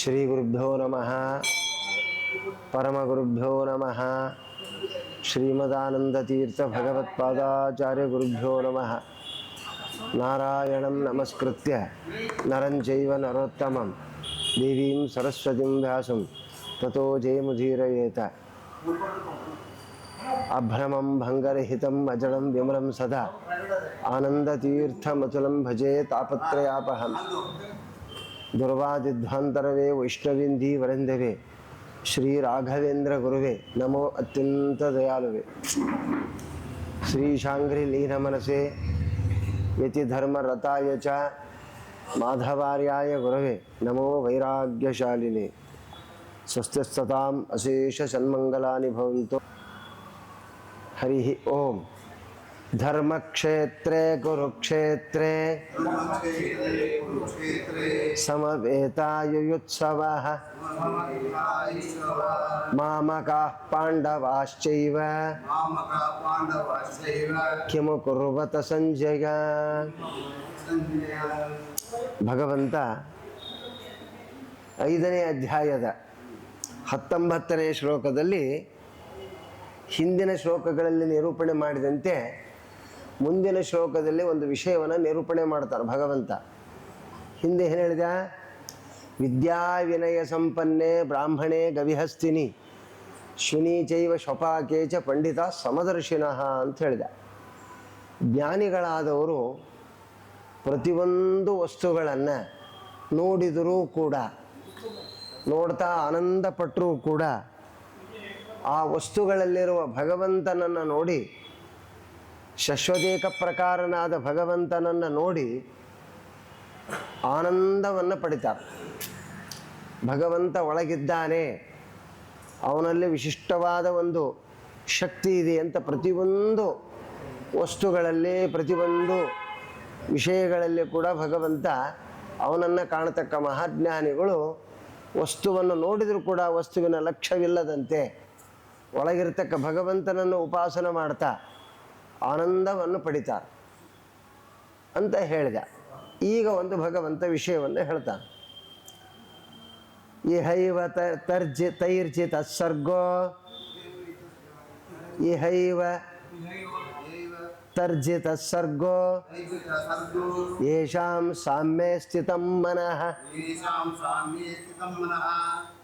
శ్రీగురుభ్యో నమ పరమగురుభ్యో నమ श्रीमदानन्दतीर्थभगवत्पादाचार्यगुरुभ्यो नमः। नारायणं नमस्कृत्य नरं चैव नरोत्तमं। देवीं सरस्वतीं व्यासं ततो जयमुदीरयेत। अभ्रमं भङ्गरहितम् अजडं विमलं सदा। आनन्दतीर्थमतुलं भजे तापत्रयापहम्। ध्रुवादिध्वांतरवे वैष्णविंधी वरंधवे श्री राघवेंद्र गुरुवे नमो अत्यंत दयालुवे श्री शांघ्री लीन मनसे व्यतिधर्मरताय च माधवार्याय गुरवे नमो वैराग्यशालिने। स्वस्तिस्तताम् अशेष सन्मङ्गलानि भवन्तो हरिः ओम्। ಧರ್ಮಕ್ಷೇತ್ರೇ ಕುರುಕ್ಷೇತ್ರೇ ಸಮವೇತಾಯುಯುತ್ಸವ ಮಾಮಕಾಃ ಪಾಂಡವಾಶ್ಚೈವ ಸಂಜಯ ಭಗವಂತ ಐದನೇ ಅಧ್ಯಾಯದ ಹತ್ತೊಂಬತ್ತನೇ ಶ್ಲೋಕದಲ್ಲಿ ಹಿಂದಿನ ಶ್ಲೋಕಗಳಲ್ಲಿ ನಿರೂಪಣೆ ಮಾಡಿದಂತೆ ಮುಂದಿನ ಶ್ಲೋಕದಲ್ಲಿ ಒಂದು ವಿಷಯವನ್ನು ನಿರೂಪಣೆ ಮಾಡ್ತಾರೆ ಭಗವಂತ. ಹಿಂದೆ ಏನು ಹೇಳಿದ? ವಿದ್ಯಾ ವಿನಯ ಸಂಪನ್ನೆ ಬ್ರಾಹ್ಮಣೆ ಗವಿಹಸ್ತಿನಿ. ಶುನಿ ಚೈವ ಶಪಾಕೆ ಚ ಪಂಡಿತ ಸಮದರ್ಶಿನಃ ಅಂತ ಹೇಳಿದ. ಜ್ಞಾನಿಗಳಾದವರು ಪ್ರತಿಯೊಂದು ವಸ್ತುಗಳನ್ನು ನೋಡಿದರೂ ಕೂಡ, ನೋಡ್ತಾ ಆನಂದಪಟ್ಟರೂ ಕೂಡ, ಆ ವಸ್ತುಗಳಲ್ಲಿರುವ ಭಗವಂತನನ್ನು ನೋಡಿ ಶಶ್ವತೇಕ ಪ್ರಕಾರನಾದ ಭಗವಂತನನ್ನು ನೋಡಿ ಆನಂದವನ್ನು ಪಡಿತಾರೆ ಭಗವಂತ ಒಳಗಿದ್ದಾನೆ. ಅವನಲ್ಲಿ ವಿಶಿಷ್ಟವಾದ ಒಂದು ಶಕ್ತಿ ಇದೆ ಅಂತ ಪ್ರತಿಯೊಂದು ವಸ್ತುಗಳಲ್ಲಿ, ಪ್ರತಿಯೊಂದು ವಿಷಯಗಳಲ್ಲಿ ಕೂಡ ಭಗವಂತ ಅವನನ್ನು ಕಾಣತಕ್ಕ ಮಹಾಜ್ಞಾನಿಗಳು ವಸ್ತುವನ್ನು ನೋಡಿದರೂ ಕೂಡ ವಸ್ತುವಿನ ಲಕ್ಷ್ಯವಿಲ್ಲದಂತೆ ಒಳಗಿರ್ತಕ್ಕ ಭಗವಂತನನ್ನು ಉಪಾಸನ ಮಾಡ್ತಾ ಆನಂದವನ್ನು ಪಡಿತಾರೆ ಅಂತ ಹೇಳಿದ. ಈಗ ಒಂದು ಭಗವಂತ ವಿಷಯವನ್ನು ಹೇಳ್ತಾನೆ. ಇಹೈವ ತರ್ಜಿ ತೈರ್ಜಿತ ಸರ್ಗೋ. ಇಹೈವ ತರ್ಜಿತ ಸರ್ಗೋ. ಯಶಾಂ ಸಾಮ್ಯೆ ಸ್ಥಿತ ಮನಃ.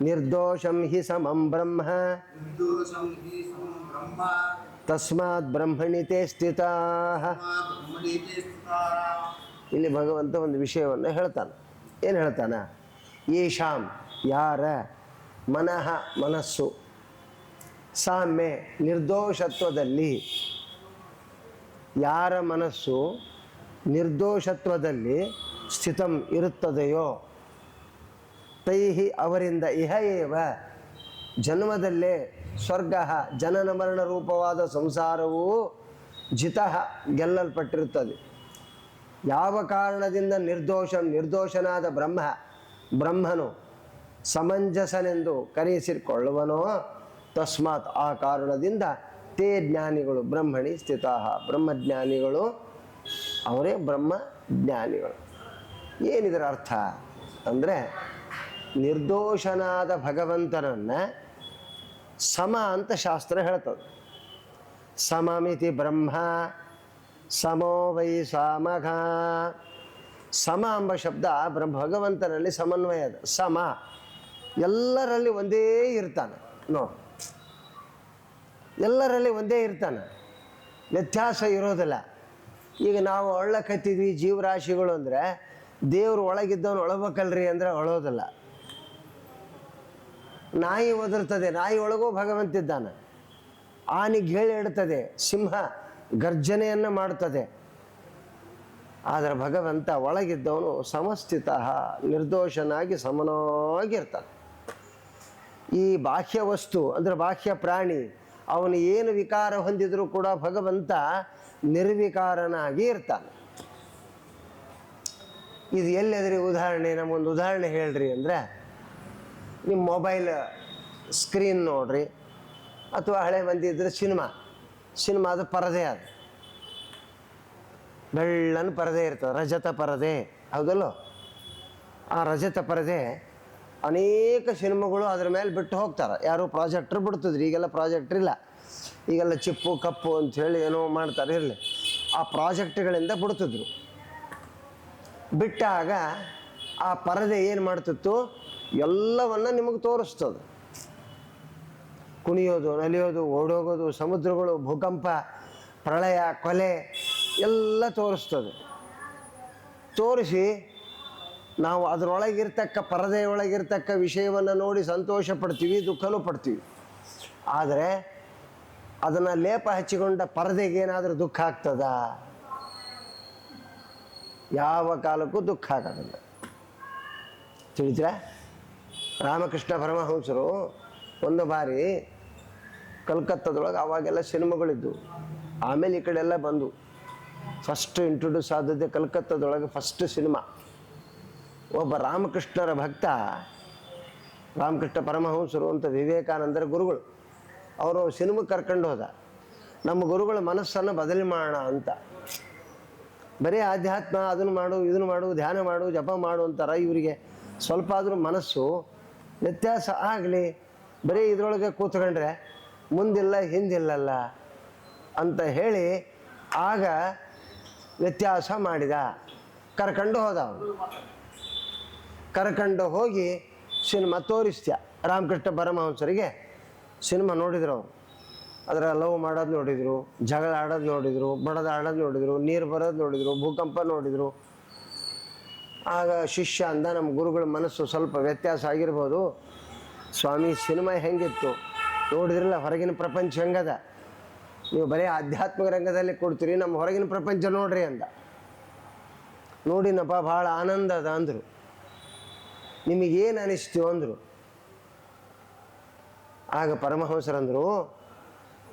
ನಿರ್ದೋಷಂ ಹಿ ಸಮಂ ಬ್ರಹ್ಮ. ತಸ್ಮಾತ್ ಬ್ರಹ್ಮಣಿ ತೇ ಸ್ಥಿತಾ ಇಲ್ಲಿ ಭಗವಂತ ಒಂದು ವಿಷಯವನ್ನು ಹೇಳ್ತಾನೆ. ಏನು ಹೇಳ್ತಾನೆ? ಈಶಾಂ ಯಾರ ಮನಃ ಮನಸ್ಸು. ಸಾಮ್ಯ ನಿರ್ದೋಷತ್ವದಲ್ಲಿ ಯಾರ ಮನಸ್ಸು ನಿರ್ದೋಷತ್ವದಲ್ಲಿ ಸ್ಥಿತಂ ಇರುತ್ತದೆಯೋ, ತೈಹಿ ಅವರಿಂದ ಇಹ ಏವ ಜನ್ಮದಲ್ಲೇ ಸ್ವರ್ಗ, ಜನನ ಮರಣ ರೂಪವಾದ ಸಂಸಾರವು ಜಿತಃ ಗೆಲ್ಲಲ್ಪಟ್ಟಿರುತ್ತದೆ. ಯಾವ ಕಾರಣದಿಂದ ನಿರ್ದೋಷ, ನಿರ್ದೋಷನಾದ ಬ್ರಹ್ಮ, ಬ್ರಹ್ಮನು ಸಮಂಜಸನೆಂದು ಕರೆಯಿಸಿಕೊಳ್ಳುವನೋ ತಸ್ಮಾತ್ ಆ ಕಾರಣದಿಂದ ತೇ ಜ್ಞಾನಿಗಳು ಬ್ರಹ್ಮಣಿ ಸ್ಥಿತ ಬ್ರಹ್ಮಜ್ಞಾನಿಗಳು, ಅವರೇ ಬ್ರಹ್ಮ ಜ್ಞಾನಿಗಳು ಏನಿದರ ಅರ್ಥ? ಅಂದರೆ ನಿರ್ದೋಷನಾದ ಭಗವಂತನನ್ನು ಸಮ ಅಂತ ಶಾಸ್ತ್ರ ಹೇಳ್ತದೆ. ಸಮಮಿತಿ ಬ್ರಹ್ಮ, ಸಮೋ ವೈ ಸಾಮಘ. ಸಮ ಎಂಬ ಶಬ್ದ ಬ್ರಹ್ಮ ಭಗವಂತನಲ್ಲಿ ಸಮನ್ವಯ ಅದ. ಸಮ. ಎಲ್ಲರಲ್ಲಿ ಒಂದೇ ಇರ್ತಾನೆ. ನೋ ಎಲ್ಲರಲ್ಲಿ ಒಂದೇ ಇರ್ತಾನೆ. ವ್ಯತ್ಯಾಸ ಇರೋದಿಲ್ಲ. ಈಗ ನಾವು ಒಳ್ಳಕತ್ತಿದ್ವಿ ಜೀವರಾಶಿಗಳು ಅಂದರೆ ದೇವ್ರು ಒಳಗಿದ್ದವನು ಒಳಬೇಕಲ್ರಿ ಅಂದರೆ ಒಳೋದಿಲ್ಲ. ನಾಯಿ ಒದರ್ತದೆ, ನಾಯಿ ಒಳಗೂ ಭಗವಂತಿದ್ದಾನೆ ಆನೆ ಇಡ್ತದೆ ಸಿಂಹ ಗರ್ಜನೆಯನ್ನು ಮಾಡುತ್ತದೆ ಆದರೆ ಭಗವಂತ ಒಳಗಿದ್ದವನು ಸಮಸ್ಥಿತ, ನಿರ್ದೋಷನಾಗಿ ಸಮನಾಗಿರ್ತಾನೆ. ಈ ಬಾಹ್ಯ ವಸ್ತು, ಅಂದರೆ ಬಾಹ್ಯ ಪ್ರಾಣಿ, ಅವನು ಏನು ವಿಕಾರ ಹೊಂದಿದರೂ ಕೂಡ ಭಗವಂತ ನಿರ್ವಿಕಾರನಾಗಿ ಇರ್ತಾನೆ. ಇದು ಎಲ್ಲೆದ್ರಿ ಉದಾಹರಣೆ? ನಮಗೊಂದು ಉದಾಹರಣೆ ಹೇಳ್ರಿ ಅಂದರೆ ನಿಮ್ಮ ಮೊಬೈಲ್ ಸ್ಕ್ರೀನ್ ನೋಡ್ರಿ. ಅಥವಾ ಹಳೆ ಮಂದಿ ಇದ್ರೆ ಸಿನಿಮಾ ಅದು ಪರದೆ ಅದು. ಬೆಳ್ಳನ ಪರದೆ ಇರ್ತದೆ, ರಜತ ಪರದೆ. ಹೌದಲ್ಲೋ? ಆ ರಜತ ಪರದೆ ಅನೇಕ ಸಿನಿಮಾಗಳು ಅದ್ರ ಮೇಲೆ ಬಿಟ್ಟು ಹೋಗ್ತಾರೆ. ಯಾರು ಪ್ರಾಜೆಕ್ಟ್ರ್ ಬಿಡ್ತಿದ್ರು, ಈಗೆಲ್ಲ ಪ್ರಾಜೆಕ್ಟ್ರ್ ಇಲ್ಲ. ಈಗೆಲ್ಲ ಚಿಪ್ಪು, ಕಪ್ಪು ಅಂಥೇಳಿ ಏನೋ ಮಾಡ್ತಾರೆ, ಇರಲಿ. ಆ ಪ್ರಾಜೆಕ್ಟ್ಗಳಿಂದ ಬಿಡ್ತಿದ್ರು. ಬಿಟ್ಟಾಗ ಆ ಪರದೆ ಏನು ಮಾಡ್ತಿತ್ತು? ಎಲ್ಲವನ್ನ ನಿಮಗೆ ತೋರಿಸ್ತದೆ. ಕುಣಿಯೋದು, ನಲಿಯೋದು, ಓಡೋಗೋದು, ಸಮುದ್ರಗಳು, ಭೂಕಂಪ, ಪ್ರಳಯ, ಕೊಲೆ ಎಲ್ಲ ತೋರಿಸ್ತದೆ. ತೋರಿಸಿ ನಾವು ಅದರೊಳಗಿರ್ತಕ್ಕ, ಪರದೆಯೊಳಗಿರ್ತಕ್ಕ ವಿಷಯವನ್ನು ನೋಡಿ ಸಂತೋಷ ಪಡ್ತೀವಿ ದುಃಖನೂ ಪಡ್ತೀವಿ. ಆದರೆ ಅದನ್ನು ಲೇಪ ಹಚ್ಚಿಕೊಂಡ ಪರದೆಗೆ ಏನಾದರೂ ದುಃಖ ಆಗ್ತದ? ಯಾವ ಕಾಲಕ್ಕೂ ದುಃಖ ಆಗೋದಿಲ್ಲ ತಿಳಿತೀರಾ ರಾಮಕೃಷ್ಣ ಪರಮಹಂಸರು ಒಂದು ಬಾರಿ ಕಲ್ಕತ್ತಾದೊಳಗೆ ಅವಾಗೆಲ್ಲ ಸಿನಿಮಾಗಳಿದ್ದವು ಆಮೇಲೆ ಈ ಕಡೆ ಎಲ್ಲ ಬಂದು ಫಸ್ಟ್ ಇಂಟ್ರೊಡ್ಯೂಸ್ ಆದದ್ದೇ ಕಲ್ಕತ್ತಾದೊಳಗೆ ಫಸ್ಟ್ ಸಿನಿಮಾ. ಒಬ್ಬ ರಾಮಕೃಷ್ಣರ ಭಕ್ತ, ರಾಮಕೃಷ್ಣ ಪರಮಹಂಸರು ಅಂತ ವಿವೇಕಾನಂದರ ಗುರುಗಳು, ಅವರು ಸಿನಿಮಾ ಕರ್ಕೊಂಡು ಹೋದ. ನಮ್ಮ ಗುರುಗಳ ಮನಸ್ಸನ್ನು ಬದಲಿ ಮಾಡೋಣ ಅಂತ. ಬರೀ ಆಧ್ಯಾತ್ಮ, ಅದನ್ನು ಮಾಡು, ಇದನ್ನು ಮಾಡು, ಧ್ಯಾನ ಮಾಡು, ಜಪ ಮಾಡು ಅಂತಾರೆ ಇವರಿಗೆ. ಸ್ವಲ್ಪ ಆದರೂ ಮನಸ್ಸು ವ್ಯತ್ಯಾಸ ಆಗಲಿ, ಬರೀ ಇದರೊಳಗೆ ಕೂತ್ಕೊಂಡ್ರೆ ಮುಂದಿಲ್ಲ, ಹಿಂದಿಲ್ಲಲ್ಲ ಅಂತ ಹೇಳಿ ಆಗ ವ್ಯತ್ಯಾಸ ಮಾಡಿದ. ಕರ್ಕೊಂಡು ಹೋದ ಕರ್ಕೊಂಡು ಹೋಗಿ ಸಿನಿಮಾ ತೋರಿಸ್ತ್ಯ. ರಾಮಕೃಷ್ಣ ಪರಮಹಂಸರಿಗೆ ಸಿನಿಮಾ ನೋಡಿದ್ರು ಅವರು. ಅದರ ಲವ್ ಮಾಡೋದು ನೋಡಿದರು, ಜಗಳ ಆಡೋದು ನೋಡಿದರು, ಬಡದ ಆಡೋದು ನೋಡಿದರು, ನೀರು ಬರೋದು ನೋಡಿದರು, ಭೂಕಂಪ ನೋಡಿದರು. ಆಗ ಶಿಷ್ಯ ಅಂದ, ನಮ್ಮ ಗುರುಗಳ ಮನಸ್ಸು ಸ್ವಲ್ಪ ವ್ಯತ್ಯಾಸ ಆಗಿರ್ಬೋದು. ಸ್ವಾಮಿ, ಸಿನಿಮಾ ಹೆಂಗಿತ್ತು? ನೋಡಿದ್ರಲ್ಲ, ಹೊರಗಿನ ಪ್ರಪಂಚ ಹೆಂಗದ? ನೀವು ಬರೀ ಆಧ್ಯಾತ್ಮಿಕ ರಂಗದಲ್ಲಿ ಕೊಡ್ತೀರಿ, ನಮ್ಮ ಹೊರಗಿನ ಪ್ರಪಂಚ ನೋಡ್ರಿ ಅಂದ. ನೋಡಿನಪ್ಪ ಭಾಳ ಆನಂದ ಅದ ಅಂದರು. ನಿಮಗೇನು ಅನಿಸ್ತು ಅಂದರು. ಆಗ ಪರಮಹಂಸರಂದರು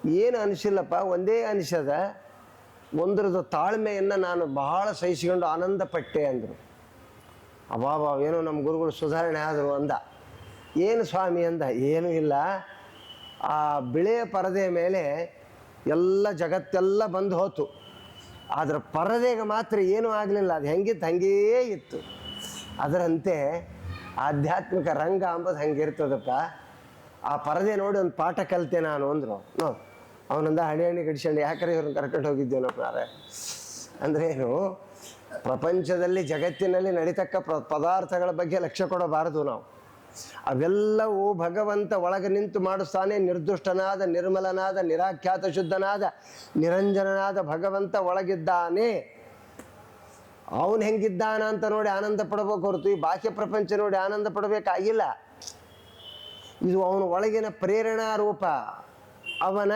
ಏನು ಅನಿಸಿಲ್ಲಪ್ಪ, ಒಂದೇ ಅನಿಸದ. ಒಂದರದ ತಾಳ್ಮೆಯನ್ನು ನಾನು ಬಹಳ ಸಹಿಸಿಕೊಂಡು ಆನಂದ ಪಟ್ಟೆ ಅಂದರು. ಅಬಾಬಾ, ಏನೋ ನಮ್ಮ ಗುರುಗಳು ಸುಧಾರಣೆ ಆದರು ಅಂದ. ಏನು ಸ್ವಾಮಿ ಅಂದ? ಏನೂ ಇಲ್ಲ. ಆ ಬಿಳೆಯ ಪರದೆ ಮೇಲೆ ಎಲ್ಲ ಜಗತ್ತೆಲ್ಲ ಬಂದು ಹೋತು. ಅದರ ಪರದೆಗೆ ಮಾತ್ರ ಏನೂ ಆಗಲಿಲ್ಲ. ಅದು ಹೆಂಗಿತ್ತು? ಹಂಗೇ ಇತ್ತು. ಅದರಂತೆ ಆಧ್ಯಾತ್ಮಿಕ ರಂಗ ಅಂಬದು ಹಂಗಿರ್ತದಪ್ಪ ಆ ಪರದೆ ನೋಡಿ ಒಂದು ಪಾಠ ಕಲಿತೆ ನಾನು ಅಂದರು. ನೋ ಅವನಂದ ಹಣಿ ಹಣಿ ಗಡಿಸ್ಕೊಂಡು ಯಾಕರೆ ಇವ್ರನ್ನ ಕರ್ಕೊಂಡು ಹೋಗಿದ್ದೇನಪ್ಪ ನಾರೇ ಅಂದ್ರೇನು ಪ್ರಪಂಚದಲ್ಲಿ ಜಗತ್ತಿನಲ್ಲಿ ನಡೀತಕ್ಕ ಪದಾರ್ಥಗಳ ಬಗ್ಗೆ ಲಕ್ಷ್ಯ ಕೊಡಬಾರದು ನಾವು. ಅವೆಲ್ಲವೂ ಭಗವಂತ ಒಳಗೆ ನಿಂತು ಮಾಡಿಸ್ತಾನೆ, ನಿರ್ದುಷ್ಟನಾದ, ನಿರ್ಮಲನಾದ, ನಿರಾಖ್ಯಾತ, ಶುದ್ಧನಾದ, ನಿರಂಜನನಾದ ಭಗವಂತ ಒಳಗಿದ್ದಾನೆ. ಅವನು ಹೆಂಗಿದ್ದಾನ ಅಂತ ನೋಡಿ ಆನಂದ ಪಡಬೇಕು ಹೊರತು, ಈ ಬಾಹ್ಯ ಪ್ರಪಂಚ ನೋಡಿ ಆನಂದ ಪಡಬೇಕಾಗಿಲ್ಲ. ಇದು ಅವನ ಒಳಗಿನ ಪ್ರೇರಣಾ ರೂಪ. ಅವನ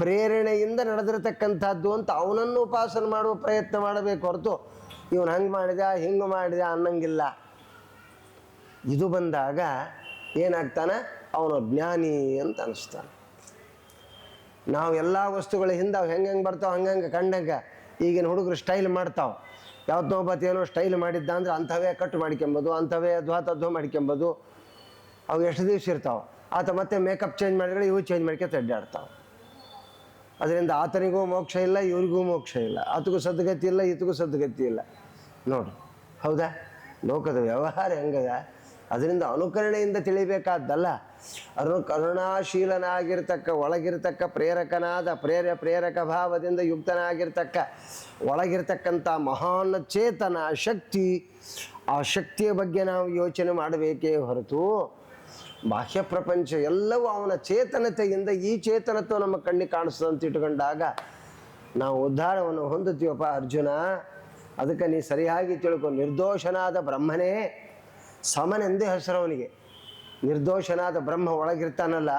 ಪ್ರೇರಣೆಯಿಂದ ನಡೆದಿರತಕ್ಕಂಥದ್ದು ಅಂತ ಅವನನ್ನು ಉಪಾಸನೆ ಮಾಡುವ ಪ್ರಯತ್ನ ಮಾಡಬೇಕು ಹೊರತು ಇವನು ಹಂಗೆ ಮಾಡಿದ ಹಿಂಗೆ ಮಾಡಿದ ಅನ್ನಂಗಿಲ್ಲ. ಇದು ಬಂದಾಗ ಏನಾಗ್ತಾನೆ? ಅವನು ಜ್ಞಾನಿ ಅಂತ ಅನಿಸ್ತಾನೆ. ನಾವು ಎಲ್ಲ ವಸ್ತುಗಳ ಹಿಂದೆ ಅವು ಹೆಂಗೆ ಹೆಂಗೆ ಬರ್ತಾವೆ ಹಂಗೆ ಕಂಡಂಗೆ ಈಗಿನ ಹುಡುಗರು ಸ್ಟೈಲ್ ಮಾಡ್ತಾವೆ. ಯಾವತ್ತೋ ಒಬ್ಬತ್ತು ಏನೋ ಸ್ಟೈಲ್ ಮಾಡಿದ್ದ ಅಂದ್ರೆ ಅಂಥವೇ ಕಟ್ ಮಾಡ್ಕೊಂಬೋದು, ಅಂಥವೇ ದ್ವಾತದ್ವ ಮಾಡ್ಕೊಂಬೋದು. ಅವು ಎಷ್ಟು ದಿವಸ ಇರ್ತಾವೆ? ಆತ ಮತ್ತೆ ಮೇಕಪ್ ಚೇಂಜ್ ಮಾಡಿದ್ರೆ ಇವು ಚೇಂಜ್ ಮಾಡ್ಕೊತ ಅಡ್ಡಾಡ್ತಾವೆ. ಅದರಿಂದ ಆತನಿಗೂ ಮೋಕ್ಷ ಇಲ್ಲ, ಇವ್ರಿಗೂ ಮೋಕ್ಷ ಇಲ್ಲ. ಆತಗೂ ಸದ್ಗತಿ ಇಲ್ಲ, ಈತಗೂ ಸದ್ಗತಿ ಇಲ್ಲ. ನೋಡಿ, ಹೌದಾ? ಲೋಕದ ವ್ಯವಹಾರ ಹೆಂಗದ? ಅದರಿಂದ ಅನುಕರಣೆಯಿಂದ ತಿಳಿಬೇಕಾದ್ದಲ್ಲ. ಅದನ್ನು ಕರುಣಾಶೀಲನಾಗಿರ್ತಕ್ಕ, ಒಳಗಿರ್ತಕ್ಕ, ಪ್ರೇರಕನಾದ, ಪ್ರೇರ, ಪ್ರೇರಕ ಭಾವದಿಂದ ಯುಕ್ತನಾಗಿರ್ತಕ್ಕ, ಒಳಗಿರ್ತಕ್ಕಂಥ ಮಹಾನ್ ಚೇತನ ಶಕ್ತಿ, ಆ ಶಕ್ತಿಯ ಬಗ್ಗೆ ನಾವು ಯೋಚನೆ ಮಾಡಬೇಕೇ ಹೊರತು ಬಾಹ್ಯ ಪ್ರಪಂಚ ಎಲ್ಲವೂ ಅವನ ಚೇತನತೆಯಿಂದ ಈ ಚೇತನತ್ವ ನಮ್ಮ ಕಣ್ಣಿಗೆ ಕಾಣಿಸ್ತದೆ ಅಂತ ಇಟ್ಕೊಂಡಾಗ ನಾವು ಉದ್ಧಾರವನ್ನು ಹೊಂದುತ್ತೀವಪ್ಪ ಅರ್ಜುನ. ಅದಕ್ಕೆ ನೀ ಸರಿಯಾಗಿ ತಿಳ್ಕೊ. ನಿರ್ದೋಷನಾದ ಬ್ರಹ್ಮನೇ ಸಮನೆಂದೇ ಹೆಸರು ಅವನಿಗೆ ನಿರ್ದೋಷನಾದ ಬ್ರಹ್ಮ ಒಳಗಿರ್ತಾನಲ್ಲ,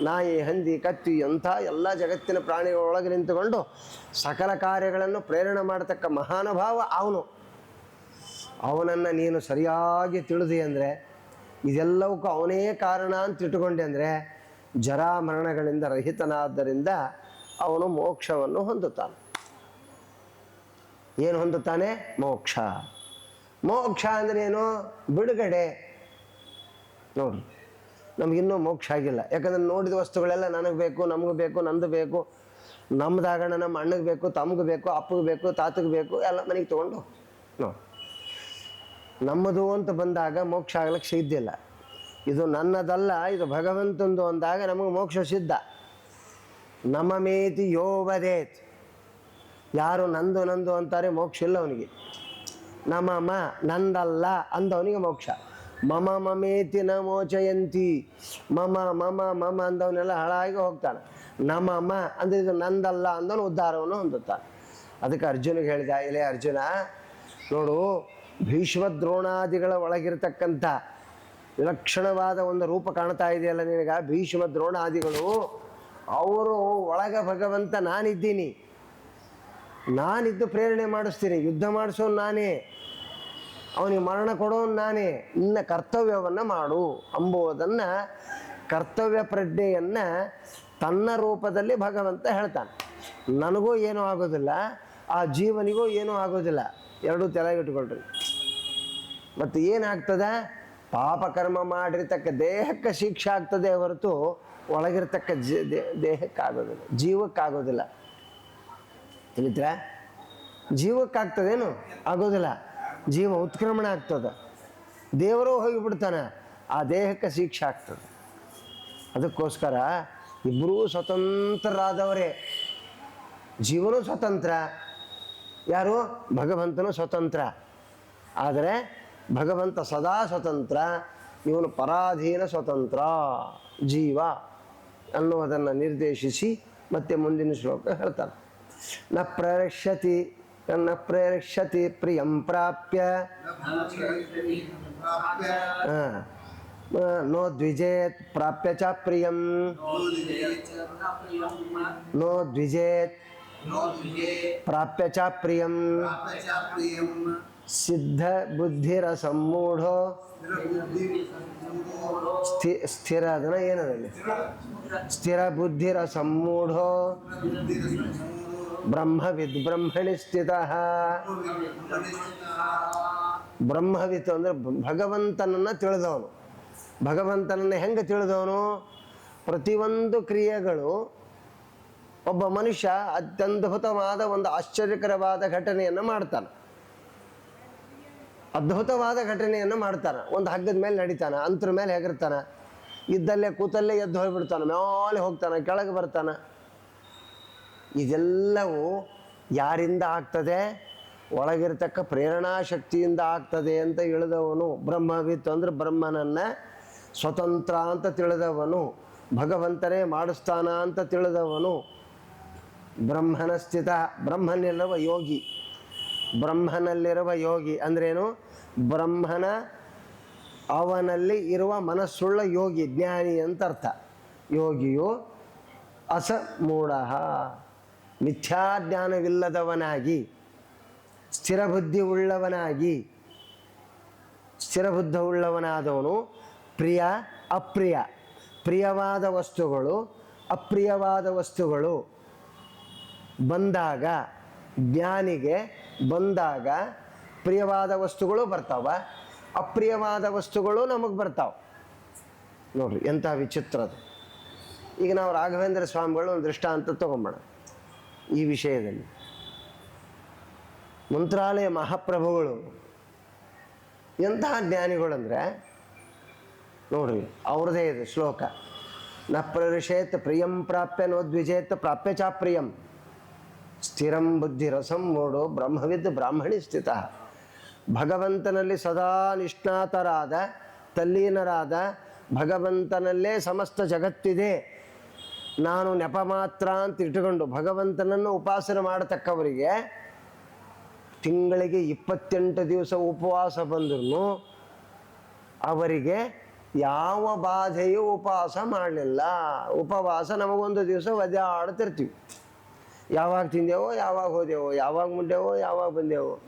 ನಾಯಿ, ಹಂದಿ, ಕತ್ತಿ, ಎಂಥ ಎಲ್ಲ ಜಗತ್ತಿನ ಪ್ರಾಣಿಗಳ ಒಳಗೆ ನಿಂತುಕೊಂಡು ಸಕಲ ಕಾರ್ಯಗಳನ್ನು ಪ್ರೇರಣೆ ಮಾಡತಕ್ಕ ಮಹಾನುಭಾವ ಅವನು. ಅವನನ್ನು ನೀನು ಸರಿಯಾಗಿ ತಿಳಿದಿ ಅಂದರೆ ಇದೆಲ್ಲವಕ್ಕೂ ಅವನೇ ಕಾರಣ ಅಂತ ಇಟ್ಟುಕೊಂಡೆ ಅಂದರೆ ಜರಾ ಮರಣಗಳಿಂದ ರಹಿತನಾದ್ದರಿಂದ ಅವನು ಮೋಕ್ಷವನ್ನು ಹೊಂದುತ್ತಾನೆ. ಏನು ಹೊಂದುತ್ತಾನೆ? ಮೋಕ್ಷ. ಮೋಕ್ಷ ಅಂದರೆ ಏನು? ಬಿಡುಗಡೆ. ನೋಡಿ ನಮಗಿನ್ನೂ ಮೋಕ್ಷ ಆಗಿಲ್ಲ. ಯಾಕಂದ್ರೆ ನೋಡಿದ ವಸ್ತುಗಳೆಲ್ಲ ನನಗೆ ಬೇಕು, ನಮಗೂ ಬೇಕು, ನಂದು ಬೇಕು. ನಮ್ಮದಾಗಣ ನಮ್ಮ ಅಣ್ಣಗೆ ಬೇಕು, ತಮ್ಗೆ ಬೇಕು, ಅಪ್ಪಗೆ ಬೇಕು, ತಾತಗೆ ಬೇಕು, ಎಲ್ಲ ಮನೆಗೆ ತೊಗೊಂಡು ನೋಡಿ. ನಮ್ಮದು ಅಂತ ಬಂದಾಗ ಮೋಕ್ಷ ಆಗ್ಲಿಕ್ಕೆ ಸಿದ್ಧ ಇಲ್ಲ. ಇದು ನನ್ನದಲ್ಲ, ಇದು ಭಗವಂತಂದು ಅಂದಾಗ ನಮಗೆ ಮೋಕ್ಷ ಸಿದ್ಧ. ನಮ್ಮ ಮೇತಿ ಯೋವದೇತ್ ಯಾರು ನಂದು ನಂದು ಅಂತಾರೆ ಮೋಕ್ಷ ಇಲ್ಲ ಅವನಿಗೆ. ನಮ್ಮ ನಂದಲ್ಲ ಅಂದವನಿಗೆ ಮೋಕ್ಷ. ಮಮ ಮಮೇತಿ ನ ಮೋಚಯಂತಿ ಮಮ ಮಮ ಮಮ ಅಂದವನೆಲ್ಲ ಹಾಳಾಗಿ ಹೋಗ್ತಾನೆ. ನಮ್ಮ ಅಂದರೆ ಇದು ನಂದಲ್ಲ ಅಂದವನು ಉದ್ಧಾರವನ್ನು ಹೊಂದುತ್ತಾನೆ. ಅದಕ್ಕೆ ಅರ್ಜುನಿಗೆ ಹೇಳಿದ ಇಲ್ಲೇ ಅರ್ಜುನ, ನೋಡು ಭೀಷ್ಮ ದ್ರೋಣಾದಿಗಳ ಒಳಗಿರತಕ್ಕಂಥ ವಿಲಕ್ಷಣವಾದ ಒಂದು ರೂಪ ಕಾಣ್ತಾ ಇದೆಯಲ್ಲ ನಿನಗ? ಭೀಷ್ಮ ದ್ರೋಣಾದಿಗಳು ಅವರು ಒಳಗ ಭಗವಂತ ನಾನಿದ್ದೀನಿ. ನಾನಿದ್ದು ಪ್ರೇರಣೆ ಮಾಡಿಸ್ತೀನಿ. ಯುದ್ಧ ಮಾಡಿಸೋನು ನಾನೇ. ಅವನಿಗೆ ಮರಣ ಕೊಡೋನು ನಾನೇ. ನಿನ್ನ ಕರ್ತವ್ಯವನ್ನು ಮಾಡು ಅಂಬುವುದನ್ನು ಕರ್ತವ್ಯ ಪ್ರಜ್ಞೆಯನ್ನು ತನ್ನ ರೂಪದಲ್ಲಿ ಭಗವಂತ ಹೇಳ್ತಾನೆ. ನನಗೂ ಏನೂ ಆಗೋದಿಲ್ಲ, ಆ ಜೀವನಿಗೂ ಏನೂ ಆಗೋದಿಲ್ಲ. ಎರಡೂ ತಲೆಗಿಟ್ಕೊಳ್ರಿ ಮತ್ತು ಏನಾಗ್ತದೆ? ಪಾಪಕರ್ಮ ಮಾಡಿರ್ತಕ್ಕ ದೇಹಕ್ಕೆ ಶಿಕ್ಷೆ ಆಗ್ತದೆ ಹೊರತು ಒಳಗಿರ್ತಕ್ಕ ದೇ- ದೇಹಕ್ಕಾಗೋದಿಲ್ಲ, ಜೀವಕ್ಕಾಗೋದಿಲ್ಲ. ತಿಳಿತ್ರ ಜೀವಕ್ಕಾಗ್ತದೇನು? ಆಗೋದಿಲ್ಲ. ಜೀವ ಉತ್ಕ್ರಮಣ ಆಗ್ತದೆ. ದೇವರು ಹೋಗಿಬಿಡ್ತಾನೆ ಆ ದೇಹಕ್ಕೆ ಶಿಕ್ಷೆ ಆಗ್ತದೆ. ಅದಕ್ಕೋಸ್ಕರ ಇಬ್ಬರೂ ಸ್ವತಂತ್ರರಾದವರೇ. ಜೀವನೂ ಸ್ವತಂತ್ರ. ಯಾರು? ಭಗವಂತನು ಸ್ವತಂತ್ರ. ಆದರೆ ಭಗವಂತ ಸದಾ ಸ್ವತಂತ್ರ ಇವನು ಪರಾಧೀನ ಸ್ವತಂತ್ರ ಜೀವ ಅನ್ನುವುದನ್ನು ನಿರ್ದೇಶಿಸಿ ಮತ್ತೆ ಮುಂದಿನ ಶ್ಲೋಕ ಹೇಳ್ತಾನೆ ನ ಪ್ರರಕ್ಷ್ಯತಿ ನ ಪ್ರರಕ್ಷ್ಯತಿ ಪ್ರಿಯಂ ಪ್ರಾಪ್ಯ ಆ, ಆ, ನೋ ದ್ವಿಜೇತ್ ಪ್ರಾಪ್ಯ ಚ ಪ್ರಿಯಂ ನೋ ದ್ವಿಜೇತ್ ಪ್ರಾಪ್ಯ ಚ ಪ್ರಿಯಂ ಸಿದ್ಧ ಬುದ್ಧಿರ ಸಮ್ಮೂಢೋ ಸ್ಥಿ ಸ್ಥಿರ ಅದನ್ನ ಏನದಲ್ಲಿ ಸ್ಥಿರ ಬುದ್ಧಿರ ಸಮ್ಮೂಢೋ ಬ್ರಹ್ಮವಿದ್ ಬ್ರಹ್ಮಣಿ ಸ್ಥಿತ. ಬ್ರಹ್ಮವಿತ್ ಅಂದ್ರೆ ಭಗವಂತನನ್ನ ತಿಳಿದವನು. ಭಗವಂತನನ್ನ ಹೆಂಗೆ ತಿಳಿದವನು? ಪ್ರತಿಯೊಂದು ಕ್ರಿಯೆಗಳು ಒಬ್ಬ ಮನುಷ್ಯ ಅತ್ಯದ್ಭುತವಾದ ಒಂದು ಆಶ್ಚರ್ಯಕರವಾದ ಘಟನೆಯನ್ನು ಮಾಡ್ತಾನೆ. ಅದ್ಭುತವಾದ ಘಟನೆಯನ್ನು ಮಾಡ್ತಾನೆ. ಒಂದು ಹಗ್ಗದ ಮೇಲೆ ನಡಿತಾನೆ, ಅಂತರ ಮೇಲೆ ಹೆಗರ್ತಾನೆ. ಇದ್ದಲ್ಲೇ ಕೂತಲ್ಲೇ ಎದ್ದು ಹೋಗ್ಬಿಡ್ತಾನೆ ಮೇಲೆ ಹೋಗ್ತಾನೆ, ಕೆಳಗೆ ಬರ್ತಾನೆ. ಇದೆಲ್ಲವೂ ಯಾರಿಂದ ಆಗ್ತದೆ? ಒಳಗಿರ್ತಕ್ಕ ಪ್ರೇರಣಾ ಶಕ್ತಿಯಿಂದ ಆಗ್ತದೆ ಅಂತ ಇಳಿದವನು ಬ್ರಹ್ಮವಿತ್ತು ಅಂದ್ರೆ ಬ್ರಹ್ಮನನ್ನ ಸ್ವತಂತ್ರ ಅಂತ ತಿಳಿದವನು, ಭಗವಂತನೇ ಮಾಡಿಸ್ತಾನ ಅಂತ ತಿಳಿದವನು ಬ್ರಹ್ಮನ ಸ್ಥಿತ ಬ್ರಹ್ಮನಿಲ್ಲವ ಯೋಗಿ. ಬ್ರಹ್ಮನಲ್ಲಿರುವ ಯೋಗಿ ಅಂದ್ರೇನು? ಬ್ರಹ್ಮನ ಅವನಲ್ಲಿ ಇರುವ ಮನಸ್ಸುಳ್ಳ ಯೋಗಿ, ಜ್ಞಾನಿ ಅಂತ ಅರ್ಥ. ಯೋಗಿಯು ಅಸ ಮೂಢ ಮಿಥ್ಯಾಜ್ಞಾನವಿಲ್ಲದವನಾಗಿ ಸ್ಥಿರಬುದ್ಧಿ ಉಳ್ಳವನಾಗಿ ಸ್ಥಿರಬುದ್ಧ ಉಳ್ಳವನಾದವನು ಪ್ರಿಯ, ಅಪ್ರಿಯ. ಪ್ರಿಯವಾದ ವಸ್ತುಗಳು, ಅಪ್ರಿಯವಾದ ವಸ್ತುಗಳು ಬಂದಾಗ ಜ್ಞಾನಿಗೆ ಬಂದಾಗ ಪ್ರಿಯವಾದ ವಸ್ತುಗಳು ಬರ್ತಾವ, ಅಪ್ರಿಯವಾದ ವಸ್ತುಗಳು ನಮಗೆ ಬರ್ತಾವ. ನೋಡ್ರಿ ಎಂಥ ವಿಚಿತ್ರ ಅದು. ಈಗ ನಾವು ರಾಘವೇಂದ್ರ ಸ್ವಾಮಿಗಳು ಒಂದು ದೃಷ್ಟಾಂತ ತಗೊಂಬೋಣ ಈ ವಿಷಯದಲ್ಲಿ ಮಂತ್ರಾಲಯ ಮಹಾಪ್ರಭುಗಳು ಎಂತಹ ಜ್ಞಾನಿಗಳಂದರೆ, ನೋಡ್ರಿ, ಅವ್ರದೇ ಇದು ಶ್ಲೋಕ. ನ ಪ್ರಷೇತ್ ಪ್ರಿಯಂ ಪ್ರಾಪ್ಯ ನೋ ದ್ವಿಜೇತ್ ಪ್ರಾಪ್ಯ ಚಾ ಪ್ರಿಯಂ. ಸ್ಥಿರಂ ಬುದ್ಧಿ ರಸಂ ಮೂಡು ಬ್ರಹ್ಮವಿದ್ ಬ್ರಾಹ್ಮಣಿ ಸ್ಥಿತ. ಭಗವಂತನಲ್ಲಿ ಸದಾ ನಿಷ್ಣಾತರಾದ, ತಲ್ಲೀನರಾದ, ಭಗವಂತನಲ್ಲೇ ಸಮಸ್ತ ಜಗತ್ತಿದೆ. ನಾನು ನೆಪ ಮಾತ್ರ ಅಂತ ಇಟ್ಟುಕೊಂಡು ಭಗವಂತನನ್ನು ಉಪಾಸನೆ ಮಾಡತಕ್ಕವರಿಗೆ ತಿಂಗಳಿಗೆ ಇಪ್ಪತ್ತೆಂಟು ದಿವಸ ಉಪವಾಸ ಬಂದ್ರೂ ಅವರಿಗೆ ಯಾವ ಬಾಧೆಯೂ ಉಪವಾಸ ಮಾಡಲಿಲ್ಲ. ಉಪವಾಸ ನಮಗೊಂದು ದಿವಸ ಒದ್ದಾಡ್ತಿರ್ತೀವಿ ಯಾವಾಗ ತಿಂದೆವೋ, ಯಾವಾಗ ಹೋದೆವೋ, ಯಾವಾಗ ಮುಂದೆವೋ, ಯಾವಾಗ ಬಂದೆವೋ.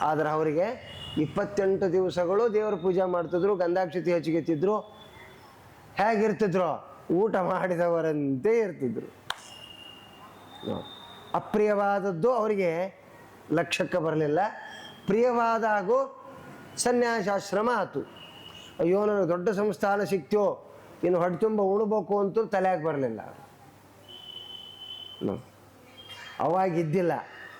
ಆದ್ರೆ ಅವರಿಗೆ ಇಪ್ಪತ್ತೆಂಟು ದಿವಸಗಳು ದೇವ್ರ ಪೂಜೆ ಮಾಡ್ತಿದ್ರು, ಗಂಧಾಕ್ಷತಿ ಹಚ್ಚಿಗೆತ್ತಿದ್ರು ಹೇಗಿರ್ತಿದ್ರು? ಊಟ ಮಾಡಿದವರಂತೆ ಇರ್ತಿದ್ರು. ಅಪ್ರಿಯವಾದದ್ದು ಅವರಿಗೆ ಲಕ್ಷಕ್ಕೆ ಬರಲಿಲ್ಲ. ಪ್ರಿಯವಾದಾಗೂ ಸನ್ಯಾಸಾಶ್ರಮ ಆತು. ಅಯ್ಯೋ, ನನಗೆ ದೊಡ್ಡ ಸಂಸ್ಥಾನ ಸಿಕ್ತೋ ಇನ್ನು ಹೊಟ್ಟೆ ತುಂಬ ಉಣ್ಬೇಕು ಅಂತೂ ತಲೆಯಾಗಿ ಬರಲಿಲ್ಲ. ಅವಾಗ ಇದ್ದಿಲ್ಲ.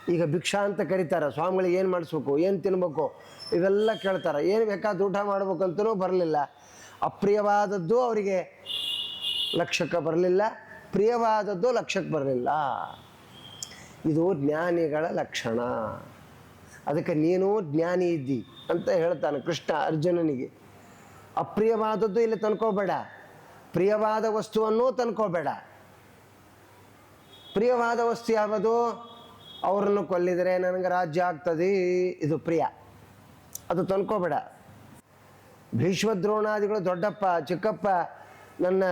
ಈಗ ಭಿಕ್ಷಾ ಅಂತ ಕರೀತಾರೆ. ಸ್ವಾಮಿಗಳಿಗೆ ಏನು ಮಾಡಿಸ್ಬೇಕು? ಏನು ತಿನ್ಬೇಕು? ಇವೆಲ್ಲ ಕೇಳ್ತಾರೆ. ಏನು ಬೇಕಾದ ಊಟ ಮಾಡ್ಬೇಕಂತನೂ ಬರಲಿಲ್ಲ. ಅಪ್ರಿಯವಾದದ್ದು ಅವರಿಗೆ ಲಕ್ಷಕ್ಕೆ ಬರಲಿಲ್ಲ. ಪ್ರಿಯವಾದದ್ದು ಲಕ್ಷಕ್ಕೆ ಬರಲಿಲ್ಲ. ಇದು ಜ್ಞಾನಿಗಳ ಲಕ್ಷಣ. ಅದಕ್ಕೆ ನೀನು ಜ್ಞಾನಿ ಇದ್ದಿ ಅಂತ ಹೇಳ್ತಾನೆ ಕೃಷ್ಣ ಅರ್ಜುನನಿಗೆ. ಅಪ್ರಿಯವಾದದ್ದು ಇಲ್ಲಿ ತನ್ಕೋಬೇಡ ಪ್ರಿಯವಾದ ವಸ್ತುವನ್ನು ತಂದ್ಕೋಬೇಡ. ಪ್ರಿಯವಾದ ವಸ್ತು ಯಾವುದು? ಅವರನ್ನು ಕೊಲ್ಲಿದರೆ ನನಗೆ ರಾಜ್ಯ ಆಗ್ತದೆ. ಇದು ಪ್ರಿಯ. ಅದು ತಂದ್ಕೋಬೇಡ. ಭೀಷ್ಮ ದ್ರೋಣಾದಿಗಳು ದೊಡ್ಡಪ್ಪ, ಚಿಕ್ಕಪ್ಪ, ನನ್ನ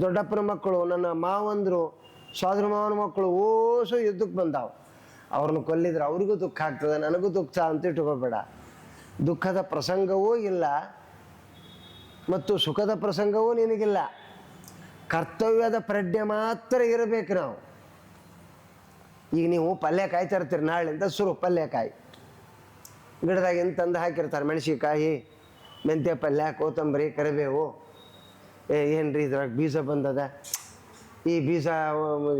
ದೊಡ್ಡಪ್ಪನ ಮಕ್ಕಳು, ನನ್ನ ಮಾವಂದರು ಸೋದರ ಮಾವನ ಮಕ್ಕಳು ಓಸು ಯುದ್ಧಕ್ಕೆ ಬಂದಾವು. ಅವ್ರನ್ನ ಕೊಲ್ಲಿದ್ರೆ ಅವ್ರಿಗೂ ದುಃಖ ಆಗ್ತದೆ, ನನಗೂ ದುಃಖ ಅಂತ ಇಟ್ಕೋಬೇಡ. ದುಃಖದ ಪ್ರಸಂಗವೂ ಇಲ್ಲ ಮತ್ತು ಸುಖದ ಪ್ರಸಂಗವೂ ನಿನಗಿಲ್ಲ. ಕರ್ತವ್ಯದ ಪ್ರಜ್ಞೆ ಮಾತ್ರ ಇರಬೇಕು ನಾವು. ಈಗ ನೀವು ಪಲ್ಯ ಕಾಯಿ ತರ್ತೀರಿ ನಾಳೆಯಿಂದ ಸುರು ಪಲ್ಯಕಾಯಿ. ಗಿಡದಾಗಿಂದ ತಂದು ಹಾಕಿರ್ತಾರೆ ಮೆಣಸಿಕಾಯಿ ಮೆಂತ್ಯ ಪಲ್ಯ, ಕೊತ್ತಂಬರಿ, ಕರಿಬೇವು. ಏ, ಏನ್ರಿ ಇದ್ರಾಗ ಬೀಜ ಬಂದದ? ಈ ಬೀಜ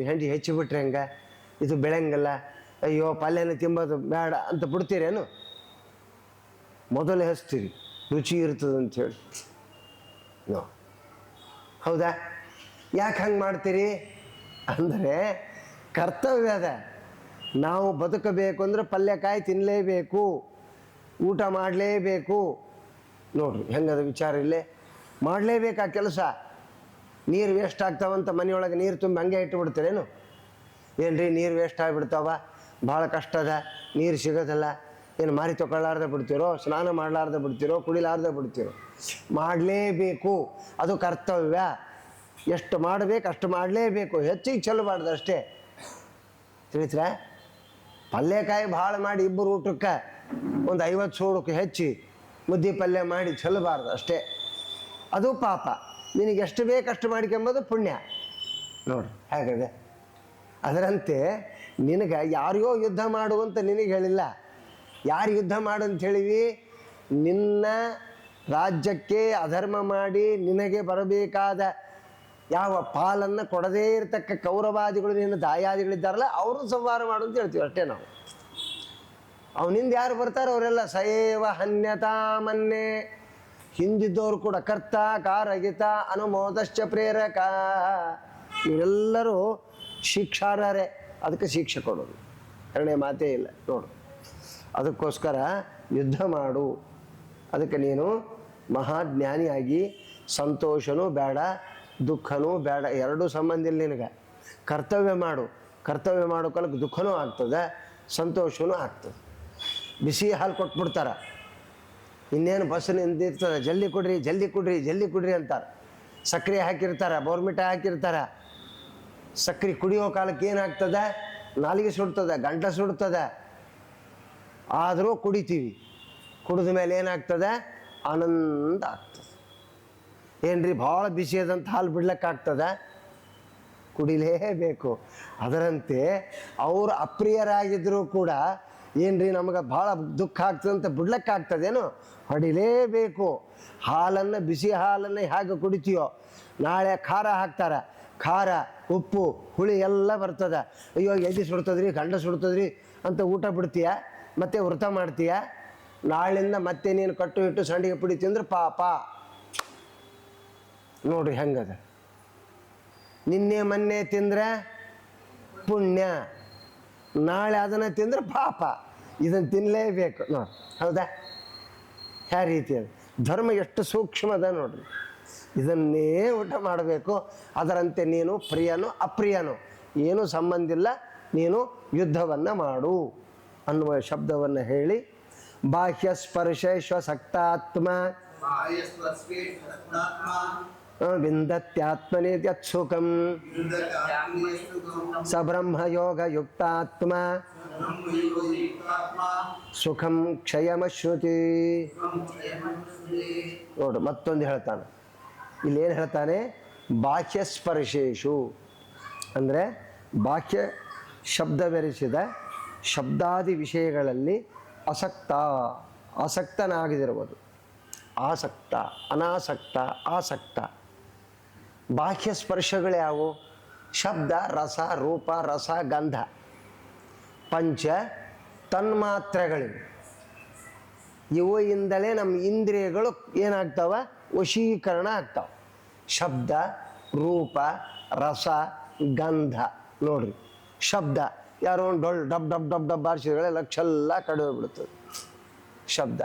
ಹೆಂಡಿ ಹೆಚ್ಚಿಬಿಟ್ರೆ ಹೆಂಗೆ? ಇದು ಬೆಳೆಯಂಗಲ್ಲ. ಅಯ್ಯೋ, ಪಲ್ಯನ ತಿಂಬೋದು ಬೇಡ ಅಂತ ಬಿಡ್ತೀರೇನು? ಮೊದಲು ಹಚ್ತೀರಿ. ರುಚಿ ಇರ್ತದೆ ಅಂಥೇಳಿ ಹೌದಾ? ಯಾಕೆ ಹಂಗೆ ಮಾಡ್ತೀರಿ? ಅಂದರೆ ಕರ್ತವ್ಯ ಅದ. ನಾವು ಬದುಕಬೇಕು ಅಂದ್ರೆ ಪಲ್ಯಕಾಯಿ ತಿನ್ನಲೇಬೇಕು ಊಟ ಮಾಡಲೇಬೇಕು. ನೋಡ್ರಿ, ಹೆಂಗದ ವಿಚಾರ ಇಲ್ಲೇ? ಮಾಡಲೇಬೇಕು ಆ ಕೆಲಸ? ನೀರು ವೇಸ್ಟ್ ಆಗ್ತಾವಂತ ಮನೆಯೊಳಗೆ ನೀರು ತುಂಬಿ ಹಂಗೆ ಇಟ್ಟುಬಿಡ್ತೀರೇನು ಏನ್ರಿ, ನೀರು ವೇಸ್ಟ್ ಆಗಿಬಿಡ್ತಾವ? ಭಾಳ ಕಷ್ಟ ಅದ, ನೀರು ಸಿಗೋದಲ್ಲ. ಏನು ಮಾರಿ ತೊಗೊಳ್ಳಾರ್ದೆ ಬಿಡ್ತೀರೋ, ಸ್ನಾನ ಮಾಡಲಾರ್ದೆ ಬಿಡ್ತೀರೋ, ಕುಡಿಲಾರ್ದೆ ಬಿಡ್ತೀರೋ? ಮಾಡಲೇಬೇಕು, ಅದು ಕರ್ತವ್ಯ. ಎಷ್ಟು ಮಾಡಬೇಕು ಅಷ್ಟು ಮಾಡಲೇಬೇಕು. ಹೆಚ್ಚಿಗೆ ಚೆಲ್ಲಬಾರ್ದು ಅಷ್ಟೇ. ತಿಳಿತ್ರ ಪಲ್ಯಕಾಯಿ ಭಾಳ ಮಾಡಿ ಇಬ್ಬರು ಊಟಕ್ಕೆ ಒಂದು ಐವತ್ತು ಸೂಡಕ್ಕೆ ಹೆಚ್ಚಿ ಮುದ್ದೆ ಪಲ್ಯ ಮಾಡಿ ಚೆಲ್ಲಬಾರ್ದು ಅಷ್ಟೇ. ಅದು ಪಾಪ. ನಿನಗೆ ಎಷ್ಟು ಬೇಕು ಅಷ್ಟು ಮಾಡ್ಕೊಂಬೋದು ಪುಣ್ಯ. ನೋಡ್ರಿ ಹೇಗಿದೆ? ಅದರಂತೆ ನಿನಗೆ ಯಾರಿಗೋ ಯುದ್ಧ ಮಾಡುವಂತ ನಿನಗೆ ಹೇಳಿಲ್ಲ. ಯಾರು ಯುದ್ಧ ಮಾಡು ಅಂತ ಹೇಳಿವಿ ನಿನ್ನ ರಾಜ್ಯಕ್ಕೆ ಅಧರ್ಮ ಮಾಡಿ ನಿನಗೆ ಬರಬೇಕಾದ ಯಾವ ಪಾಲನ್ನು ಕೊಡದೇ ಇರತಕ್ಕ ಕೌರವಾದಿಗಳು ನಿನ್ನ ದಾಯಾದಿಗಳಿದ್ದಾರಲ್ಲ, ಅವ್ರನ್ನ ಸಂಹಾರ ಮಾಡು ಅಂತ ಹೇಳ್ತೀವಿ ಅಷ್ಟೇ ನಾವು. ಅವನಿಂದ ಯಾರು ಬರ್ತಾರೆ ಅವರೆಲ್ಲ ಸಯೇವ ಹನ್ಯತಾ ಮನ್ನೆ. ಹಿಂದಿದ್ದವರು ಕೂಡ ಕರ್ತ, ಕಾರಗಿತ, ಅನುಮೋದಶ್ಚ ಪ್ರೇರಕ. ಇವರೆಲ್ಲರೂ ಶಿಕ್ಷಾರ್ಹರೇ, ಅದಕ್ಕೆ ಶಿಕ್ಷೆ ಕೊಡೋದು. ಎರಡನೇ ಮಾತೇ ಇಲ್ಲ, ನೋಡು. ಅದಕ್ಕೋಸ್ಕರ ಯುದ್ಧ ಮಾಡು. ಅದಕ್ಕೆ ನೀನು ಮಹಾಜ್ಞಾನಿಯಾಗಿ, ಸಂತೋಷನೂ ಬೇಡ ದುಃಖನೂ ಬೇಡ, ಎರಡೂ ಸಂಬಂಧ ಇಲ್ಲ ನಿನಗೆ. ಕರ್ತವ್ಯ ಮಾಡು. ಕರ್ತವ್ಯ ಮಾಡೋ ಕಾಲಕ್ಕೆ ದುಃಖನೂ ಆಗ್ತದೆ ಸಂತೋಷವೂ ಆಗ್ತದೆ. ಬಿಸಿ ಹಾಲು ಕೊಟ್ಬಿಡ್ತಾರೆ. ಇನ್ನೇನು ಬಸ್ ನಿಂತಿರ್ತದೆ ಜಲ್ದಿ ಕೊಡ್ರಿ ಜಲ್ದಿ ಕೊಡ್ರಿ ಜಲ್ದಿ ಕೊಡ್ರಿ ಅಂತಾರೆ. ಸಕ್ಕರೆ ಹಾಕಿರ್ತಾರೆ, ಬೋರ್ಮಿಟ ಹಾಕಿರ್ತಾರೆ. ಸಕ್ಕರೆ ಕುಡಿಯೋ ಕಾಲಕ್ಕೆ ಏನಾಗ್ತದೆ? ನಾಲಿಗೆ ಸುಡ್ತದೆ, ಗಂಟ ಸುಡ್ತದೆ. ಆದರೂ ಕುಡಿತೀವಿ. ಕುಡಿದ ಮೇಲೆ ಏನಾಗ್ತದೆ? ಆನಂದ ಆಗ್ತದೆ. ಏನ್ರಿ, ಭಾಳ ಬಿಸಿ ಆದಂತ ಹಾಲು ಬಿಡ್ಲಿಕ್ಕಾಗ್ತದೆ? ಕುಡಿಲೇಬೇಕು. ಅದರಂತೆ ಅವರು ಅಪ್ರಿಯರಾಗಿದ್ದರೂ ಕೂಡ ಏನ್ರಿ, ನಮಗೆ ಭಾಳ ದುಃಖ ಆಗ್ತದಂತ ಬಿಡ್ಲಿಕ್ಕಾಗ್ತದೇನು? ಹೊಡಿಲೇಬೇಕು. ಹಾಲನ್ನು, ಬಿಸಿ ಹಾಲನ್ನು ಹೇಗೆ ಕುಡಿತೀಯೋ, ನಾಳೆ ಖಾರ ಹಾಕ್ತಾರೆ. ಖಾರ, ಉಪ್ಪು, ಹುಳಿ ಎಲ್ಲ ಬರ್ತದೆ. ಅಯ್ಯೋ, ಎದೆ ಸುಡ್ತದ್ರಿ, ಗಂಡ ಸುಡ್ತದ್ರಿ ಅಂತ ಊಟ ಬಿಡ್ತೀಯ? ಮತ್ತೆ ವ್ರತ ಮಾಡ್ತೀಯ? ನಾಳಿಂದ ಮತ್ತೆ ನೀನು ಕಟ್ಟು ಇಟ್ಟು ಸಂಡಿಗೆ ಪುಡಿ ಪಾಪ. ನೋಡ್ರಿ ಹೆಂಗದ? ನಿನ್ನೆ ಮೊನ್ನೆ ತಿಂದ್ರೆ ಪುಣ್ಯ, ನಾಳೆ ಅದನ್ನು ತಿಂದ್ರೆ ಪಾಪ. ಇದನ್ನು ತಿನ್ನಲೇಬೇಕು ನೋಡಿ, ಹೌದಾ? ಯಾವ ರೀತಿ ಅದು. ಧರ್ಮ ಎಷ್ಟು ಸೂಕ್ಷ್ಮ ಅದ ನೋಡ್ರಿ. ಇದನ್ನೇ ಊಟ ಮಾಡಬೇಕು. ಅದರಂತೆ ನೀನು ಪ್ರಿಯನು ಅಪ್ರಿಯನು. ಏನೂ ಸಂಬಂಧ ಇಲ್ಲ. ನೀನು ಯುದ್ಧವನ್ನು ಮಾಡು ಅನ್ನುವ ಶಬ್ದವನ್ನು ಹೇಳಿ ಬಾಹ್ಯ ಸ್ಪರ್ಶ ಶ್ವಸಕ್ತಾತ್ಮ ವಿಂದತ್ಯಾತ್ಮನೇತ್ಯುಕಂ ಸ ಬ್ರಹ್ಮಯೋಗಯುಕ್ತಾತ್ಮ. ಸುಖಂ ಕ್ಷಯಮಶ್ರುತಿ. ನೋಡು, ಮತ್ತೊಂದು ಹೇಳ್ತಾನೆ. ಏನು ಹೇಳ್ತಾನೆ? ಬಾಹ್ಯ ಸ್ಪರ್ಶೇಶು ಅಂದರೆ ಬಾಹ್ಯ ಶಬ್ದ ಬೆರೆಸಿದ ಶಬ್ದಾದಿ ವಿಷಯಗಳಲ್ಲಿ ಅಸಕ್ತ ಆಸಕ್ತನಾಗದಿರುವುದು. ಆಸಕ್ತ, ಅನಾಸಕ್ತ, ಆಸಕ್ತ. ಬಾಹ್ಯ ಸ್ಪರ್ಶಗಳು ಯಾವುವು ಶಬ್ದ, ರಸ, ರೂಪ, ರಸ, ಗಂಧ. ಪಂಚ ತನ್ಮಾತ್ರೆಗಳಿವೆ. ಇಂದಲೇ ನಮ್ಮ ಇಂದ್ರಿಯಗಳು ಏನಾಗ್ತಾವ? ವಶೀಕರಣ ಆಗ್ತಾವ. ಶಬ್ದ, ರೂಪ, ರಸ, ಗಂಧ. ನೋಡ್ರಿ. ಶಬ್ದ, ಯಾರೋ ಒಂದು ಡೊಳ್ ಡಬ್ ಡಬ್ ಡಬ್ ಡಬ್ ಬಾರಿಸಿದ್ರೆ ಲಕ್ಷ ಎಲ್ಲ ಕಡಿಮೆ ಬಿಡ್ತದೆ ಶಬ್ದ.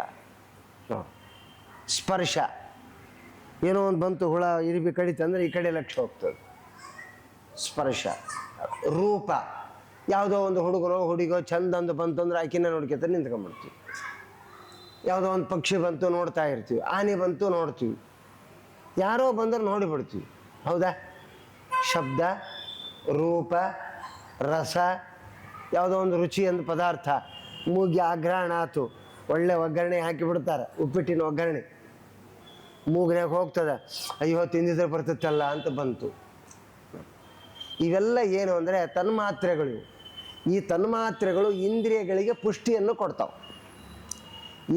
ಸ್ಪರ್ಶ. ಏನೋ ಒಂದು ಬಂತು, ಹುಳ, ಇರಿಬಿ ಕಡಿತಂದ್ರೆ ಈ ಕಡೆ ಲಕ್ಷ ಹೋಗ್ತದೆ ಸ್ಪರ್ಶ, ರೂಪ. ಯಾವುದೋ ಒಂದು ಹುಡುಗನೋ ಹುಡುಗೋ ಚಂದ ಒಂದು ಬಂತು ಅಂದ್ರೆ ಆಕಿನ ನೋಡ್ಕೊತ ನಿಂತ್ಕೊಂಡ್ಬಿಡ್ತೀವಿ ಯಾವುದೋ ಒಂದು ಪಕ್ಷಿ ಬಂತು ನೋಡ್ತಾ ಇರ್ತೀವಿ, ಆನೆ ಬಂತು ನೋಡ್ತೀವಿ. ಯಾರೋ ಬಂದ್ರೆ ನೋಡಿಬಿಡ್ತೀವಿ. ಹೌದಾ? ಶಬ್ದ, ರೂಪ, ರಸ, ಯಾವುದೋ ಒಂದು ರುಚಿ ಅಂದ ಪದಾರ್ಥ. ಮೂಗಿ, ಅಗ್ರಹಣ ಆತು. ಒಳ್ಳೆ ಒಗ್ಗರಣೆ ಹಾಕಿ ಬಿಡ್ತಾರೆ, ಉಪ್ಪಿಟ್ಟಿನ ಒಗ್ಗರಣೆ. ಮೂಗ್ನ್ಯಾಗ ಹೋಗ್ತದೆ, ಅಯ್ಯೋ, ತಿಂದಿದ್ರೆ ಬರ್ತೈತಲ್ಲ ಅಂತ ಬಂತು. ಇವೆಲ್ಲ ಏನು ಅಂದರೆ ತನ್ಮಾತ್ರೆಗಳು. ಈ ತನ್ಮಾತ್ರೆಗಳು ಇಂದ್ರಿಯಗಳಿಗೆ ಪುಷ್ಟಿಯನ್ನು ಕೊಡ್ತಾವೆ.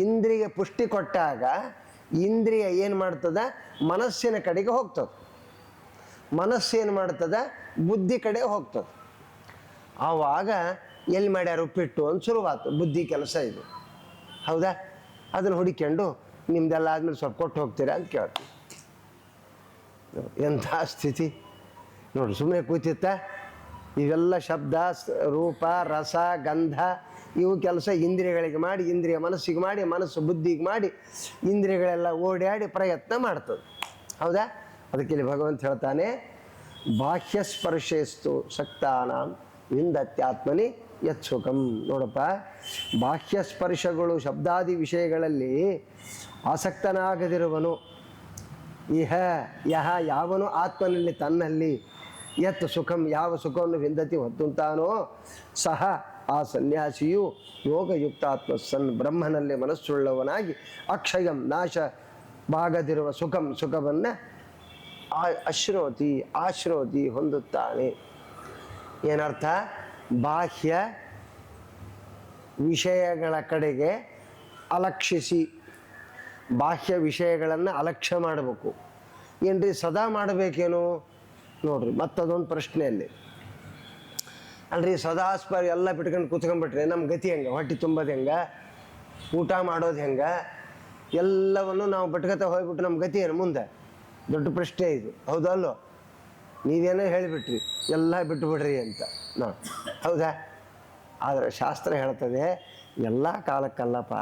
ಇಂದ್ರಿಯ ಪುಷ್ಟಿ ಕೊಟ್ಟಾಗ ಇಂದ್ರಿಯ ಏನು ಮಾಡ್ತದೆ? ಮನಸ್ಸಿನ ಕಡೆಗೆ ಹೋಗ್ತದೆ. ಮನಸ್ಸು ಏನು ಮಾಡ್ತದ? ಬುದ್ಧಿ ಕಡೆ ಹೋಗ್ತದೆ. ಆವಾಗ ಎಲ್ಲಿ ಮಾಡ್ಯಾರ? ಉಪ್ಪಿಟ್ಟು ಅಂತ ಶುರುವಾತು. ಬುದ್ಧಿ ಕೆಲಸ ಇದು. ಹೌದಾ? ಅದನ್ನು ಹುಡಿಕೊಂಡು ನಿಮ್ದೆಲ್ಲ ಆದಮೇಲೆ ಸ್ವಲ್ಪ ಕೊಟ್ಟು ಹೋಗ್ತೀರಾ ಅಂತ ಕೇಳ್ತೀವಿ ಎಂಥ ಸ್ಥಿತಿ? ನೋಡಿ ಸುಮ್ಮನೆ ಕೂತಿತ್ತ? ಇವೆಲ್ಲ ಶಬ್ದ ರೂಪ, ರಸ, ಗಂಧ, ಇವು ಕೆಲಸ ಇಂದ್ರಿಯಗಳಿಗೆ ಮಾಡಿ, ಇಂದ್ರಿಯ ಮನಸ್ಸಿಗೆ ಮಾಡಿ, ಮನಸ್ಸು ಬುದ್ಧಿಗೆ ಮಾಡಿ, ಇಂದ್ರಿಯಗಳೆಲ್ಲ ಓಡಾಡಿ ಪ್ರಯತ್ನ ಮಾಡ್ತದೆ. ಹೌದಾ? ಅದಕ್ಕೆ ಇಲ್ಲಿ ಭಗವಂತ ಹೇಳ್ತಾನೆ, ಬಾಹ್ಯ ಸ್ಪರ್ಶೇಸ್ತು ಸಕ್ತಾನಾಂ ವಿಂದತ್ಯಾತ್ಮನಿ ಯತ್ಸುಖಂ ನೋಡಪ್ಪ, ಬಾಹ್ಯ ಸ್ಪರ್ಶಗಳು ಶಬ್ದಾದಿ ವಿಷಯಗಳಲ್ಲಿ ಆಸಕ್ತನಾಗದಿರುವನು. ಇಹ, ಯಹ, ಯಾವನು ಆತ್ಮನಲ್ಲಿ ತನ್ನಲ್ಲಿ ಎತ್ತು ಸುಖಂ, ಯಾವ ಸುಖವನ್ನು ವಿಂದತಿ ಹೊತ್ತುಂತಾನೋ ಸಹ ಆ ಸನ್ಯಾಸಿಯು ಯೋಗಯುಕ್ತಾತ್ಮ ಸನ್ ಬ್ರಹ್ಮನಲ್ಲಿ ಮನಸ್ಸುಳ್ಳವನಾಗಿ ಅಕ್ಷಯಂ ನಾಶ ಬಾಗದಿರುವ ಸುಖಂ, ಸುಖವನ್ನು ಆ- ಅಶ್ರೋತಿ, ಆಶ್ರೋತಿ ಹೊಂದುತ್ತಾನೆ. ಏನರ್ಥ? ಬಾಹ್ಯ ವಿಷಯಗಳ ಕಡೆಗೆ ಅಲಕ್ಷಿಸಿ ಬಾಹ್ಯ ವಿಷಯಗಳನ್ನು ಅಲಕ್ಷ್ಯ ಮಾಡಬೇಕು. ಏನ್ರಿ ಸದಾ ಮಾಡಬೇಕೇನು? ನೋಡ್ರಿ, ಮತ್ತದೊಂದು ಪ್ರಶ್ನೆಯಲ್ಲಿ. ಅಲ್ರಿ, ಸದಾ ಸ್ಪ, ಎಲ್ಲ ಬಿಟ್ಕೊಂಡು ಕೂತ್ಕೊಂಡ್ಬಿಟ್ರೆ ನಮ್ಮ ಗತಿ ಹೆಂಗೆ? ಹೊಟ್ಟೆ ತುಂಬೋದು ಹೆಂಗೆ? ಊಟ ಮಾಡೋದು ಹೆಂಗೆ? ಎಲ್ಲವನ್ನು ನಾವು ಬಿಟ್ಕೊತ ಹೋಗ್ಬಿಟ್ಟು ನಮ್ಮ ಗತಿ ಏನು ಮುಂದೆ? ದೊಡ್ಡ ಪ್ರಶ್ನೆ ಇದು. ಹೌದಲ್ಲೋ? ನೀವೇನೋ ಹೇಳಿಬಿಟ್ರಿ, ಎಲ್ಲ ಬಿಟ್ಟುಬಿಡ್ರಿ ಅಂತ. ನೋಡಿ, ಹೌದಾ? ಆದರೆ ಶಾಸ್ತ್ರ ಹೇಳ್ತದೆ, ಎಲ್ಲ ಕಾಲಕ್ಕಲ್ಲಪ್ಪ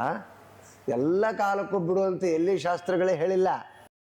ಎಲ್ಲ ಕಾಲಕ್ಕೂ ಬಿಡು ಅಂತ ಎಲ್ಲಿ ಶಾಸ್ತ್ರಗಳೇ ಹೇಳಿಲ್ಲ.